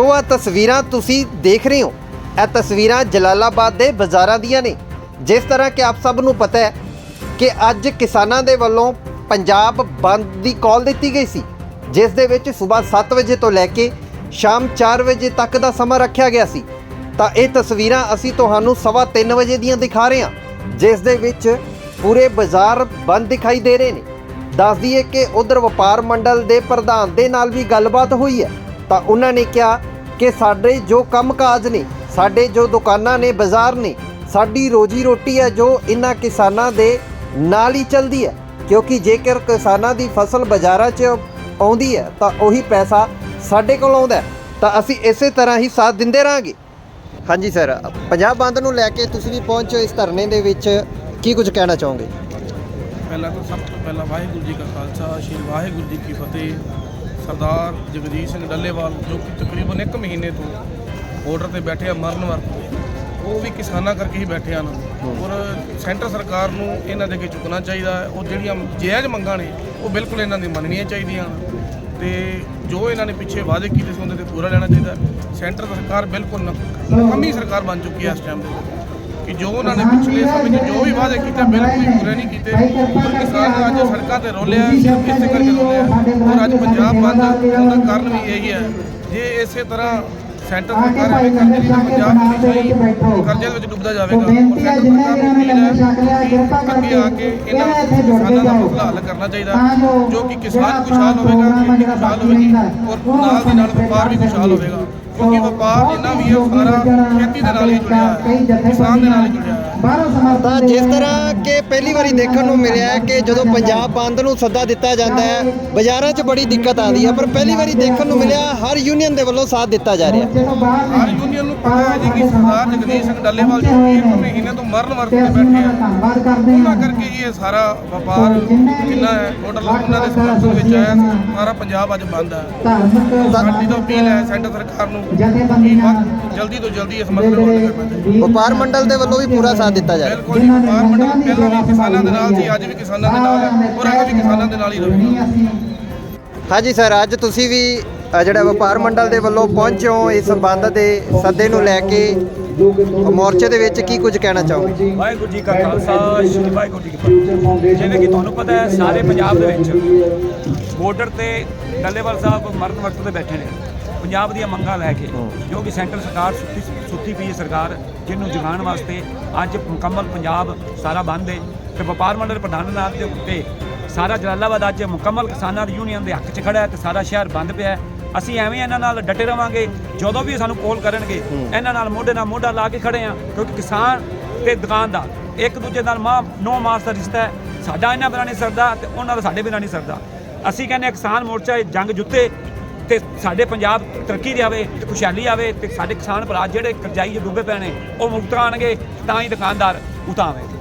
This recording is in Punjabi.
ਉਹ ਆ, ਤਸਵੀਰਾਂ ਤੁਸੀਂ ਦੇਖ ਰਹੇ ਹੋ। ਇਹ ਤਸਵੀਰਾਂ ਜਲਾਲਾਬਾਦ ਦੇ ਬਾਜ਼ਾਰਾਂ ਦੀਆਂ ਨੇ। ਜਿਸ ਤਰ੍ਹਾਂ ਕਿ ਆਪ ਸਭ ਨੂੰ ਪਤਾ ਹੈ ਕਿ ਅੱਜ ਕਿਸਾਨਾਂ ਦੇ ਵੱਲੋਂ ਪੰਜਾਬ ਬੰਦ ਦੀ ਕਾਲ ਦਿੱਤੀ ਗਈ ਸੀ, ਜਿਸ ਦੇ ਵਿੱਚ ਸਵੇਰ 7 ਵਜੇ ਤੋਂ ਲੈ ਕੇ ਸ਼ਾਮ 4 ਵਜੇ ਤੱਕ ਦਾ ਸਮਾਂ ਰੱਖਿਆ ਗਿਆ ਸੀ। ਤਾਂ ਇਹ ਤਸਵੀਰਾਂ ਅਸੀਂ ਤੁਹਾਨੂੰ ਸਵਾ 3 ਵਜੇ ਦੀਆਂ ਦਿਖਾ ਰਹੇ ਹਾਂ, ਜਿਸ ਦੇ ਵਿੱਚ ਪੂਰੇ ਬਾਜ਼ਾਰ ਬੰਦ ਦਿਖਾਈ ਦੇ ਰਹੇ ਨੇ। ਦੱਸ ਦਈਏ ਕਿ ਉਧਰ ਵਪਾਰ ਮੰਡਲ ਦੇ ਪ੍ਰਧਾਨ ਦੇ ਨਾਲ ਵੀ ਗੱਲਬਾਤ ਹੋਈ ਹੈ। ਤਾਂ ਉਹਨਾਂ ਨੇ ਕਿਹਾ ਕਿ ਸਾਡੇ ਜੋ ਕੰਮਕਾਜ ਨੇ, ਸਾਡੇ ਜੋ ਦੁਕਾਨਾਂ ਨੇ, ਬਾਜ਼ਾਰ ਨੇ, ਸਾਡੀ ਰੋਜੀ ਰੋਟੀ ਹੈ ਜੋ ਇਹਨਾਂ ਕਿਸਾਨਾਂ ਦੇ ਨਾਲ ਹੀ ਚੱਲਦੀ ਹੈ। ਕਿਉਂਕਿ ਜੇਕਰ ਕਿਸਾਨਾਂ ਦੀ ਫਸਲ ਬਾਜ਼ਾਰਾਂ 'ਚ ਆਉਂਦੀ ਹੈ, ਤਾਂ ਉਹੀ ਪੈਸਾ ਸਾਡੇ ਕੋਲ ਆਉਂਦਾ ਤਾਂ ਅਸੀਂ ਇਸੇ ਤਰ੍ਹਾਂ ਹੀ ਸਾਥ ਦਿੰਦੇ ਰਹਾਂਗੇ। ਹਾਂਜੀ ਸਰ ਪੰਜਾਬ ਬੰਦ ਨੂੰ ਲੈ ਕੇ ਤੁਸੀਂ ਵੀ ਪਹੁੰਚੋ ਇਸ ਧਰਨੇ ਦੇ ਵਿੱਚ, ਕੀ ਕੁਝ ਕਹਿਣਾ ਚਾਹੋਗੇ? ਪਹਿਲਾਂ ਤਾਂ ਸਭ ਤੋਂ ਪਹਿਲਾਂ ਵਾਹਿਗੁਰੂ ਜੀ ਕਾ ਖਾਲਸਾ, ਸ਼੍ਰੀ ਵਾਹਿਗੁਰੂ ਜੀ ਕੀ ਫਤਿਹ। ਸਰਦਾਰ ਜਗਦੀਸ਼ ਸਿੰਘ ਡੱਲੇਵਾਲ ਜੋ ਕਿ ਤਕਰੀਬਨ 1 ਮਹੀਨੇ ਤੋਂ ਬਾਰਡਰ ਤੇ ਬੈਠੇ ਆ ਮਰਨ ਵਰਤ ਤੇ। ਉਹ ਵੀ ਕਿਸਾਨਾਂ ਕਰਕੇ ਹੀ ਬੈਠੇ ਹਨ। ਔਰ ਸੈਂਟਰ ਸਰਕਾਰ ਨੂੰ ਇਹਨਾਂ ਦੇ ਅੱਗੇ ਝੁਕਣਾ ਚਾਹੀਦਾ ਹੈ। ਉਹ ਜਿਹੜੀਆਂ ਜਾਇਜ਼ ਮੰਗਾਂ ਨੇ ਉਹ ਬਿਲਕੁਲ ਇਹਨਾਂ ਦੀ ਮੰਨਣੀਆਂ ਚਾਹੀਦੀਆਂ ਤੇ ਜੋ ਇਹਨਾਂ ਨੇ ਪਿੱਛੇ ਵਾਅਦੇ ਕੀਤੇ ਸੀ ਉਹਨਾਂ ਤੇ ਪੂਰਾ ਲੈਣਾ ਚਾਹੀਦਾ। ਸੈਂਟਰ ਸਰਕਾਰ ਬਿਲਕੁਲ ਨਕ- ਨਕਮੀ ਸਰਕਾਰ ਬਣ ਚੁੱਕੀ ਹੈ ਇਸ ਟਾਈਮ ਦੇ ਵਿੱਚ। ਕਿ ਜੋ ਉਹਨਾਂ ਨੇ ਪਿਛਲੇ ਸਮੇਂ 'ਚ ਜੋ ਵੀ ਵਾਅਦੇ ਕੀਤੇ ਬਿਲਕੁਲ ਹੀ ਪੂਰੇ ਨਹੀਂ ਕੀਤੇ। ਪਰ ਕਿਸਾਨ ਅੱਜ ਸੜਕਾਂ ਤੇ ਰੋਲਿਆ ਸਿਰਫ ਇਸੇ ਕਰਕੇ ਰੋਲਿਆ। ਔਰ ਅੱਜ ਪੰਜਾਬ ਬੰਦ ਦਾ ਕਾਰਨ ਵੀ ਇਹੀ ਹੈ। ਜੇ ਇਸੇ ਤਰ੍ਹਾਂ ਸੈਂਟਰ ਸਰਕਾਰ ਐਵੇਂ ਕਰਦੀ ਰਹੀ ਤਾਂ ਪੰਜਾਬ ਕਰਜ਼ੇ ਦੇ ਵਿੱਚ ਡੁੱਬਦਾ ਜਾਵੇਗਾ। ਸੈਂਟਰ ਸਰਕਾਰ ਅੱਗੇ ਆ ਕੇ ਇਹਨਾਂ ਕਿਸਾਨਾਂ ਦਾ ਮਸਲਾ ਹੱਲ ਕਰਨਾ ਚਾਹੀਦਾ। ਜੋ ਕਿ ਕਿਸਾਨ ਖੁਸ਼ਹਾਲ ਹੋਵੇਗਾ ਖੁਸ਼ਹਾਲ ਹੋਵੇਗੀ ਔਰ ਨਾਲ ਦੀ ਨਾਲ ਵਪਾਰ ਵੀ ਖੁਸ਼ਹਾਲ ਹੋਵੇਗਾ। ਕਿਉਂਕਿ ਵਪਾਰ ਜਿੰਨਾ ਵੀ ਹੈ ਸਾਰਾ ਖੇਤੀ ਦੇ ਨਾਲ ਹੀ ਜੁੜਿਆ ਹੈ, ਕਿਸਾਨ ਦੇ ਨਾਲ ਹੀ ਜੁੜਿਆ ਤਾਂ ਜਿਸ ਤਰ੍ਹਾਂ ਕਿ ਪਹਿਲੀ ਵਾਰੀ ਦੇਖਣ ਨੂੰ ਮਿਲਿਆ ਹੈ ਕਿ ਜਦੋਂ ਪੰਜਾਬ ਬੰਦ ਨੂੰ ਸੱਦਾ ਦਿੱਤਾ ਜਾਂਦਾ ਹੈ ਬਾਜ਼ਾਰਾਂ 'ਚ ਬੜੀ ਦਿੱਕਤ ਆਉਂਦੀ ਹੈ ਪਰ ਪਹਿਲੀ ਵਾਰੀ ਦੇਖਣ ਨੂੰ ਮਿਲਿਆ ਹਰ ਯੂਨੀਅਨ ਦੇ ਵੱਲੋਂ ਸਾਥ ਦਿੱਤਾ ਜਾ ਰਿਹਾ ਹੈ। ਹਰ ਯੂਨੀਅਨ ਨੂੰ ਪਤਾ ਹੈ ਜੀ ਕਿ ਸਰਦਾਰ ਜਗਦੀਸ਼ ਸਿੰਘ ਡੱਲੇਵਾਲ ਜੋ ਇੱਕ ਮਹੀਨੇ ਤੋਂ ਮਰਨ ਵਰਤ ਬੈਠੇ ਆ। ਉਹਨਾਂ ਕਰਕੇ ਹੀ ਇਹ ਸਾਰਾ ਵਪਾਰ ਜਿੰਨਾ ਹੈ ਟੋਟਲ ਉਹਨਾਂ ਦੇ ਸਮਰਥਨ ਵਿੱਚ ਆਇਆ ਸਾਰਾ ਪੰਜਾਬ ਅੱਜ ਬੰਦ ਹੈ। ਸਾਡੀ ਤਾਂ ਅਪੀਲ ਹੈ ਸੈਂਟਰ ਸਰਕਾਰ ਨੂੰ ਜਲਦੀ ਤੋਂ ਜਲਦੀ ਇਸ ਮਸਲੇ ਨੂੰ ਹੱਲ ਕਰਨਾ ਚਾਹੀਦਾ ਵਪਾਰ ਮੰਡਲ ਦੇ ਵੱਲੋਂ ਵੀ ਪੂਰਾ ਸਾਥ ਦਿੱਤਾ ਜਾ ਰਿਹਾ ਹੈ ਬਿਲਕੁਲ ਜੀ ਵਪਾਰ ਮੰਡਲ ਪਹਿਲਾਂ ਵੀ ਕਿਸਾਨਾਂ ਦੇ ਨਾਲ ਸੀ ਅੱਜ ਵੀ ਕਿਸਾਨਾਂ ਦੇ ਨਾਲ ਹੈ ਔਰ ਅੱਗੇ ਵੀ ਕਿਸਾਨਾਂ ਦੇ ਨਾਲ ਹੀ ਰਹੇਗਾ ਹਾਂਜੀ ਸਰ ਅੱਜ ਤੁਸੀਂ ਵੀ ਅ, ਜਿਹੜਾ ਵਪਾਰ ਮੰਡਲ ਦੇ ਵੱਲੋਂ ਪਹੁੰਚੇ ਹੋ ਇਸ ਬੰਦ ਦੇ ਸੱਦੇ ਨੂੰ ਲੈ ਕੇ ਮੋਰਚੇ ਦੇ ਵਿੱਚ ਕੀ ਕੁਝ ਕਹਿਣਾ ਚਾਹੋਗੇ? ਵਾਹਿਗੁਰੂ ਜੀ ਕਾ ਖਾਲਸਾ ਸ੍ਰੀ ਵਾਹਿਗੁਰੂ ਜੀ ਕੀ ਫਤਿਹ। ਜਿਵੇਂ ਕਿ ਤੁਹਾਨੂੰ ਪਤਾ ਹੈ ਸਾਰੇ ਪੰਜਾਬ ਦੇ ਵਿੱਚ ਬਾਰਡਰ ਤੇ ਡੱਲੇਵਾਲ ਸਾਹਿਬ ਮਰਨ ਵਕਤ ਤੇ ਬੈਠੇ ਨੇ। ਪੰਜਾਬ ਦੀਆਂ ਮੰਗਾਂ ਲੈ ਕੇ ਜੋ ਕਿ ਸੈਂਟਰ ਸਰਕਾਰ ਸੁੱਤੀ ਸੁੱਤੀ ਪਈ ਸਰਕਾਰ ਜਿਹਨੂੰ ਜਗਾਉਣ ਵਾਸਤੇ ਅੱਜ ਮੁਕੰਮਲ ਪੰਜਾਬ ਸਾਰਾ ਬੰਦ ਹੈ ਤੇ ਵਪਾਰ ਮੰਡਲ ਪ੍ਰਧਾਨ ਨਾਲ ਦੇ ਉੱਤੇ ਸਾਰਾ ਜਲਾਲਾਬਾਦ ਅੱਜ ਮੁਕੰਮਲ ਕਿਸਾਨਾਂ ਦੀ ਯੂਨੀਅਨ ਦੇ ਹੱਕ 'ਚ ਖੜਾ ਹੈ ਤੇ ਸਾਰਾ ਸ਼ਹਿਰ ਬੰਦ ਪਿਆ ਹੈ। ਅਸੀਂ ਐਵੇਂ ਇਹਨਾਂ ਨਾਲ ਡਟੇ ਰਵਾਂਗੇ ਜਦੋਂ ਵੀ ਸਾਨੂੰ ਕਾਲ ਕਰਨਗੇ ਇਹਨਾਂ ਨਾਲ ਮੋਢੇ ਨਾਲ ਮੋਢਾ ਲਾ ਕੇ ਖੜੇ ਆ ਕਿਉਂਕਿ ਕਿਸਾਨ ਤੇ ਦੁਕਾਨਦਾਰ ਇੱਕ ਦੂਜੇ ਨਾਲ ਮਾਂ ਨੋ ਮਾਸ ਦਾ ਰਿਸ਼ਤਾ ਹੈ। ਸਾਡਾ ਇਹਨਾਂ ਬਿਨਾਂ ਨਹੀਂ ਸਰਦਾ ਤੇ ਉਹਨਾਂ ਦਾ ਸਾਡੇ ਬਿਨਾਂ ਨਹੀਂ ਸਰਦਾ। ਅਸੀਂ ਕਹਿੰਦੇ ਹਾਂ ਕਿਸਾਨ ਮੋਰਚਾ ਇਹ ਜੰਗ ਜੁੱਤੇ ਤੇ ਸਾਡੇ ਪੰਜਾਬ ਤਰੱਕੀ ਦੇ ਆਵੇ, ਤੇ ਖੁਸ਼ਹਾਲੀ ਆਵੇ, ਤੇ ਸਾਡੇ ਕਿਸਾਨ ਭਰਾ ਜਿਹੜੇ ਕਰਜ਼ਾਈ 'ਚ ਡੁੱਬੇ ਪਏ ਨੇ, ਉਹ ਮੁਕਤ ਆਣਗੇ ਤਾਂ ਹੀ ਦੁਕਾਨਦਾਰ ਉਤਾਂ ਆਵੇ